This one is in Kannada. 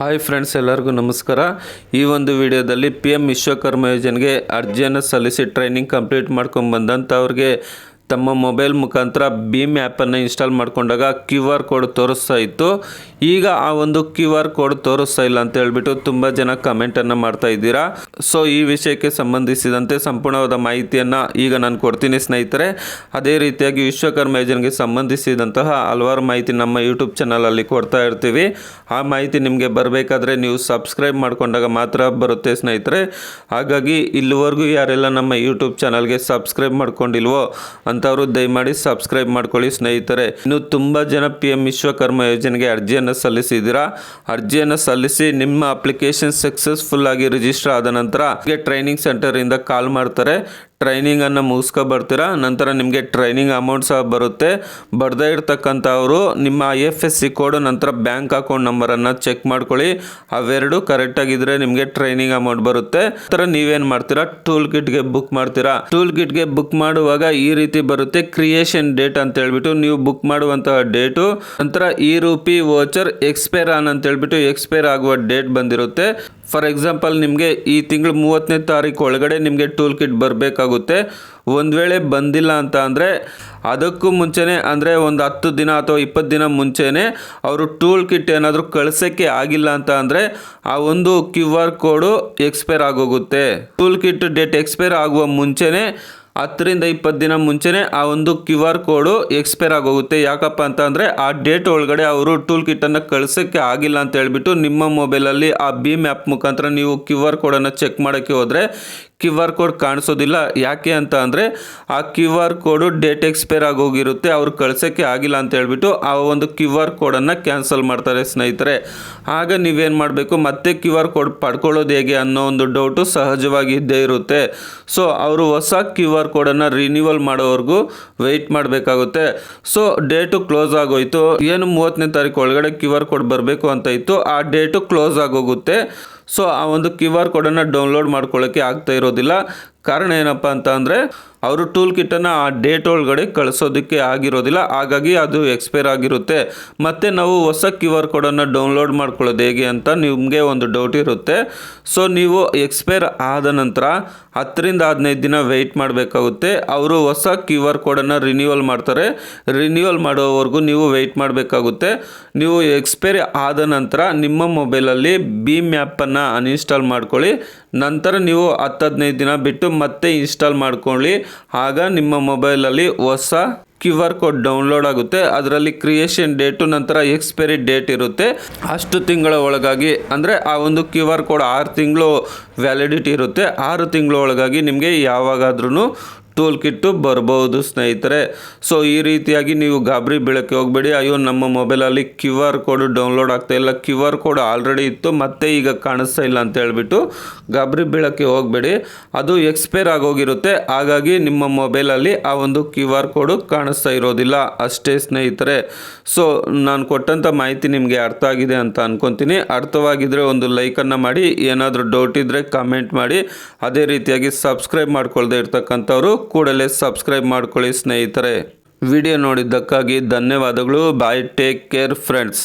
ಹಾಯ್ ಫ್ರೆಂಡ್ಸ್, ಎಲ್ಲರಿಗೂ ನಮಸ್ಕಾರ. ಈ ಒಂದು ವಿಡಿಯೋದಲ್ಲಿ ಪಿ ಎಂ ವಿಶ್ವಕರ್ಮ ಯೋಜನೆಗೆ ಅರ್ಜಿಯನ್ನು ಸಲ್ಲಿಸಿ ಟ್ರೈನಿಂಗ್ ಕಂಪ್ಲೀಟ್ ಮಾಡ್ಕೊಂಡು ಬಂದಂಥವ್ರಿಗೆ ತಮ್ಮ ಮೊಬೈಲ್ ಮುಖಾಂತರ ಭೀಮ್ ಆ್ಯಪನ್ನು ಇನ್ಸ್ಟಾಲ್ ಮಾಡಿಕೊಂಡಾಗ ಕ್ಯೂ ಆರ್ ಕೋಡ್ ತೋರಿಸ್ತಾ ಇತ್ತು. ಈಗ ಆ ಒಂದು ಕ್ಯೂ ಆರ್ ಕೋಡ್ ತೋರಿಸ್ತಾ ಇಲ್ಲ ಅಂತ ಹೇಳ್ಬಿಟ್ಟು ತುಂಬ ಜನ ಕಮೆಂಟನ್ನು ಮಾಡ್ತಾ ಇದ್ದೀರಾ. ಸೊ ಈ ವಿಷಯಕ್ಕೆ ಸಂಬಂಧಿಸಿದಂತೆ ಸಂಪೂರ್ಣವಾದ ಮಾಹಿತಿಯನ್ನು ಈಗ ನಾನು ಕೊಡ್ತೀನಿ ಸ್ನೇಹಿತರೆ. ಅದೇ ರೀತಿಯಾಗಿ ವಿಶ್ವಕರ್ಮ ಯೋಜನೆಗೆ ಸಂಬಂಧಿಸಿದಂತಹ ಹಲವಾರು ಮಾಹಿತಿ ನಮ್ಮ ಯೂಟ್ಯೂಬ್ ಚಾನಲಲ್ಲಿ ಕೊಡ್ತಾ ಇರ್ತೀವಿ. ಆ ಮಾಹಿತಿ ನಿಮಗೆ ಬರಬೇಕಾದ್ರೆ ನೀವು ಸಬ್ಸ್ಕ್ರೈಬ್ ಮಾಡಿಕೊಂಡಾಗ ಮಾತ್ರ ಬರುತ್ತೆ ಸ್ನೇಹಿತರೆ. ಹಾಗಾಗಿ ಇಲ್ಲಿವರೆಗೂ ಯಾರೆಲ್ಲ ನಮ್ಮ ಯೂಟ್ಯೂಬ್ ಚಾನಲ್ಗೆ ಸಬ್ಸ್ಕ್ರೈಬ್ ಮಾಡ್ಕೊಂಡಿಲ್ವೋ ಅಂಥವರು ದಯಮಾಡಿ ಸಬ್ಸ್ಕ್ರೈಬ್ ಮಾಡ್ಕೊಳ್ಳಿ ಸ್ನೇಹಿತರೆ. ಇನ್ನು ತುಂಬ ಜನ ಪಿ ಎಂ ವಿಶ್ವಕರ್ಮ ಯೋಜನೆಗೆ ಅರ್ಜಿಯನ್ನು ಸಲ್ಲಿಸಿದ್ದೀರಾ? ಅರ್ಜಿಯನ್ನು ಸಲ್ಲಿಸಿ ನಿಮ್ಮ ಅಪ್ಲಿಕೇಶನ್ ಸಕ್ಸಸ್ಫುಲ್ ಆಗಿ ರಿಜಿಸ್ಟರ್ ಆದ ನಂತರ ಟ್ರೈನಿಂಗ್ ಸೆಂಟರ್ ಇಂದ ಕಾಲ್ ಮಾಡ್ತಾರೆ. ಟ್ರೈನಿಂಗನ್ನು ಮುಗಿಸ್ಕೊ ಬರ್ತೀರಾ? ನಂತರ ನಿಮಗೆ ಟ್ರೈನಿಂಗ್ ಅಮೌಂಟ್ ಸಹ ಬರುತ್ತೆ. ಬರ್ದೇ ಇರ್ತಕ್ಕಂಥವರು ನಿಮ್ಮ I F S C code ನಂತರ ಬ್ಯಾಂಕ್ ಅಕೌಂಟ್ ನಂಬರನ್ನು ಚೆಕ್ ಮಾಡ್ಕೊಳ್ಳಿ. ಅವೆರಡು ಕರೆಕ್ಟಾಗಿದ್ದರೆ ನಿಮಗೆ ಟ್ರೈನಿಂಗ್ ಅಮೌಂಟ್ ಬರುತ್ತೆ. ನಂತರ ನೀವೇನು ಮಾಡ್ತೀರಾ? ಟೂಲ್ ಕಿಟ್ಗೆ ಬುಕ್ ಮಾಡ್ತೀರಾ? ಟೂಲ್ ಕಿಟ್ಗೆ ಬುಕ್ ಮಾಡುವಾಗ ಈ ರೀತಿ ಬರುತ್ತೆ. ಕ್ರಿಯೇಷನ್ ಡೇಟ್ ಅಂತ ಹೇಳ್ಬಿಟ್ಟು ನೀವು ಬುಕ್ ಮಾಡುವಂತಹ ಡೇಟು ನಂತರ ಈ ರೂಪಿ ವೋಚರ್ ಎಕ್ಸ್ಪೈರ್ ಆನ್ ಅಂತ ಹೇಳ್ಬಿಟ್ಟು ಎಕ್ಸ್ಪೈರ್ ಆಗುವ ಡೇಟ್ ಬಂದಿರುತ್ತೆ. ಫಾರ್ ಎಕ್ಸಾಂಪಲ್ ನಿಮಗೆ ಈ ತಿಂಗಳು ಮೂವತ್ತನೇ ತಾರೀಕು ಒಳಗಡೆ ನಿಮಗೆ ಟೂಲ್ ಕಿಟ್ ಬರಬೇಕಾಗುತ್ತೆ. ಒಂದು ವೇಳೆ ಬಂದಿಲ್ಲ ಅಂತ ಅಂದರೆ ಅದಕ್ಕೂ ಮುಂಚೆನೇ ಅಂದರೆ ಒಂದು ಹತ್ತು ದಿನ ಅಥವಾ ಇಪ್ಪತ್ತು ದಿನ ಮುಂಚೆನೇ ಅವರು ಟೂಲ್ ಕಿಟ್ ಏನಾದರೂ ಕಳಿಸೋಕ್ಕೆ ಆಗಿಲ್ಲ ಅಂತ ಅಂದರೆ ಆ ಒಂದು ಕ್ಯೂ ಆರ್ ಕೋಡು ಎಕ್ಸ್ಪೈರ್ ಆಗೋಗುತ್ತೆ. ಟೂಲ್ ಕಿಟ್ ಡೇಟ್ ಎಕ್ಸ್ಪೈರ್ ಆಗುವ ಮುಂಚೆನೇ ಹತ್ತರಿಂದ ಇಪ್ಪತ್ತು ದಿನ ಮುಂಚೆನೇ ಆ ಒಂದು ಕ್ಯೂ ಆರ್ ಕೋಡು ಎಕ್ಸ್ಪೈರ್ ಆಗೋಗುತ್ತೆ. ಯಾಕಪ್ಪ ಅಂತ ಅಂದರೆ ಆ ಡೇಟ್ ಒಳಗಡೆ ಅವರು ಟೂಲ್ ಕಿಟ್ಟನ್ನು ಕಳಿಸೋಕ್ಕೆ ಆಗಿಲ್ಲ ಅಂತ ಹೇಳ್ಬಿಟ್ಟು ನಿಮ್ಮ ಮೊಬೈಲಲ್ಲಿ ಆ ಭೀಮ್ ಆ್ಯಪ್ ಮುಖಾಂತರ ನೀವು ಕ್ಯೂ ಆರ್ ಕೋಡನ್ನು ಚೆಕ್ ಮಾಡೋಕ್ಕೆ ಹೋದರೆ ಕ್ಯೂ ಆರ್ ಕೋಡ್ ಕಾಣಿಸೋದಿಲ್ಲ. ಯಾಕೆ ಅಂತ ಅಂದರೆ ಆ Q R code date expire ಆಗೋಗಿರುತ್ತೆ ಅವ್ರು ಕಳ್ಸೋಕ್ಕೆ ಆಗಿಲ್ಲ ಅಂತ ಹೇಳ್ಬಿಟ್ಟು ಆ ಒಂದು ಕ್ಯೂ ಆರ್ ಕೋಡನ್ನು ಕ್ಯಾನ್ಸಲ್ ಮಾಡ್ತಾರೆ ಸ್ನೇಹಿತರೆ. ಆಗ ನೀವೇನು ಮಾಡಬೇಕು? ಮತ್ತೆ ಕ್ಯೂ ಆರ್ ಕೋಡ್ ಪಡ್ಕೊಳ್ಳೋದು ಹೇಗೆ ಅನ್ನೋ ಒಂದು ಡೌಟು ಸಹಜವಾಗಿ ಇದ್ದೇ ಇರುತ್ತೆ. ಸೊ, ಅವರು ಹೊಸ ಕ್ಯೂ ಆರ್ ಕೋಡನ್ನು ರಿನ್ಯೂವಲ್ ಮಾಡೋವರೆಗೂ ವೆಯ್ಟ್ ಮಾಡಬೇಕಾಗುತ್ತೆ. ಸೊ, ಡೇಟು ಕ್ಲೋಸ್ ಆಗೋಯ್ತು. ಏನು ಮೂವತ್ತನೇ ತಾರೀಕು ಒಳಗಡೆ ಕ್ಯೂ ಆರ್ ಕೋಡ್ ಬರಬೇಕು ಅಂತ ಇತ್ತು. ಆ ಡೇಟು ಕ್ಲೋಸ್ ಆಗೋಗುತ್ತೆ. ಸೊ ಆ ಒಂದು ಕ್ಯೂ ಆರ್ ಕೋಡನ್ನು ಡೌನ್ಲೋಡ್ ಮಾಡ್ಕೊಳ್ಳೋಕ್ಕೆ ಆಗ್ತಾ ಇರೋದಿಲ್ಲ. ಕಾರಣ ಏನಪ್ಪ ಅಂತ ಅಂದರೆ ಅವರು ಟೂಲ್ ಕಿಟ್ಟನ್ನು ಆ ಡೇಟ್ ಒಳಗಡೆ ಕಳಿಸೋದಕ್ಕೆ ಆಗಿರೋದಿಲ್ಲ. ಹಾಗಾಗಿ ಅದು ಎಕ್ಸ್ಪೈರ್ ಆಗಿರುತ್ತೆ. ಮತ್ತು ನಾವು ಹೊಸ ಕ್ಯೂ ಆರ್ ಕೋಡನ್ನು ಡೌನ್ಲೋಡ್ ಮಾಡ್ಕೊಳ್ಳೋದು ಹೇಗೆ ಅಂತ ನಿಮಗೆ ಒಂದು ಡೌಟ್ ಇರುತ್ತೆ. ಸೊ ನೀವು ಎಕ್ಸ್ಪೈರ್ ಆದ ನಂತರ ಹತ್ತರಿಂದ ಹದಿನೈದು ದಿನ ವೆಯ್ಟ್ ಮಾಡಬೇಕಾಗುತ್ತೆ. ಅವರು ಹೊಸ ಕ್ಯೂ ಆರ್ ಕೋಡನ್ನು ರಿನ್ಯೂವಲ್ ಮಾಡ್ತಾರೆ. ರಿನ್ಯೂವಲ್ ಮಾಡೋವರೆಗೂ ನೀವು ವೆಯ್ಟ್ ಮಾಡಬೇಕಾಗುತ್ತೆ. ನೀವು ಎಕ್ಸ್ಪೈರ್ ಆದ ನಂತರ ನಿಮ್ಮ ಮೊಬೈಲಲ್ಲಿ ಬೀಮ್ ಆ್ಯಪನ್ನು ಅನ್ಇನ್ಸ್ಟಾಲ್ ಮಾಡ್ಕೊಳ್ಳಿ. ನಂತರ ನೀವು ಹತ್ತು ಹದಿನೈದು ದಿನ ಬಿಟ್ಟು ಮತ್ತೆ ಇನ್ಸ್ಟಾಲ್ ಮಾಡ್ಕೊಳ್ಳಿ. ಆಗ ನಿಮ್ಮ ಮೊಬೈಲಲ್ಲಿ ಹೊಸ ಕ್ಯೂ ಆರ್ ಕೋಡ್ ಡೌನ್ಲೋಡ್ ಆಗುತ್ತೆ. ಅದರಲ್ಲಿ ಕ್ರಿಯೇಷನ್ ಡೇಟು ನಂತರ ಎಕ್ಸ್ಪೈರಿ ಡೇಟ್ ಇರುತ್ತೆ. ಅಷ್ಟು ತಿಂಗಳ ಒಳಗಾಗಿ, ಅಂದರೆ ಆ ಒಂದು ಕ್ಯೂ ಆರ್ ಕೋಡ್ ಆರು ತಿಂಗಳು ವ್ಯಾಲಿಡಿಟಿ ಇರುತ್ತೆ. ಆರು ತಿಂಗಳ ಒಳಗಾಗಿ ನಿಮಗೆ ಯಾವಾಗಾದ್ರೂ ಟೂಲ್ ಕಿಟ್ಟು ಬರ್ಬೋದು ಸ್ನೇಹಿತರೆ. ಸೊ ಈ ರೀತಿಯಾಗಿ ನೀವು ಗಾಬರಿ ಬೀಳಕ್ಕೆ ಹೋಗಬೇಡಿ. ಅಯ್ಯೋ, ನಮ್ಮ ಮೊಬೈಲಲ್ಲಿ ಕ್ಯೂ ಆರ್ ಕೋಡ್ ಡೌನ್ಲೋಡ್ ಆಗ್ತಾ ಇಲ್ಲ. ಕ್ಯೂ ಆರ್ ಕೋಡ್ ಆಲ್ರೆಡಿ ಇತ್ತು, ಮತ್ತೆ ಈಗ ಕಾಣಿಸ್ತಾ ಇಲ್ಲ ಅಂತ ಹೇಳ್ಬಿಟ್ಟು ಗಾಬರಿ ಬೀಳಕ್ಕೆ ಹೋಗಬೇಡಿ. ಅದು ಎಕ್ಸ್ಪೈರ್ ಆಗೋಗಿರುತ್ತೆ. ಹಾಗಾಗಿ ನಿಮ್ಮ ಮೊಬೈಲಲ್ಲಿ ಆ ಒಂದು ಕ್ಯೂ ಆರ್ ಕೋಡು ಕಾಣಿಸ್ತಾ ಇರೋದಿಲ್ಲ. ಅಷ್ಟೇ ಸ್ನೇಹಿತರೆ. ಸೊ ನಾನು ಕೊಟ್ಟಂಥ ಮಾಹಿತಿ ನಿಮಗೆ ಅರ್ಥ ಆಗಿದೆ ಅಂತ ಅನ್ಕೊತೀನಿ. ಅರ್ಥವಾಗಿದ್ದರೆ ಒಂದು ಲೈಕನ್ನು ಮಾಡಿ, ಏನಾದರೂ ಡೌಟ್ ಇದ್ದರೆ ಕಮೆಂಟ್ ಮಾಡಿ. ಅದೇ ರೀತಿಯಾಗಿ ಸಬ್ಸ್ಕ್ರೈಬ್ ಮಾಡ್ಕೊಳ್ದೇ ಇರ್ತಕ್ಕಂಥವ್ರು ಕೂಡಲೇ ಸಬ್ಸ್ಕ್ರೈಬ್ ಮಾಡ್ಕೊಳ್ಳಿ ಸ್ನೇಹಿತರೆ. ವಿಡಿಯೋ ನೋಡಿದ್ದಕ್ಕಾಗಿ ಧನ್ಯವಾದಗಳು. Bye take care friends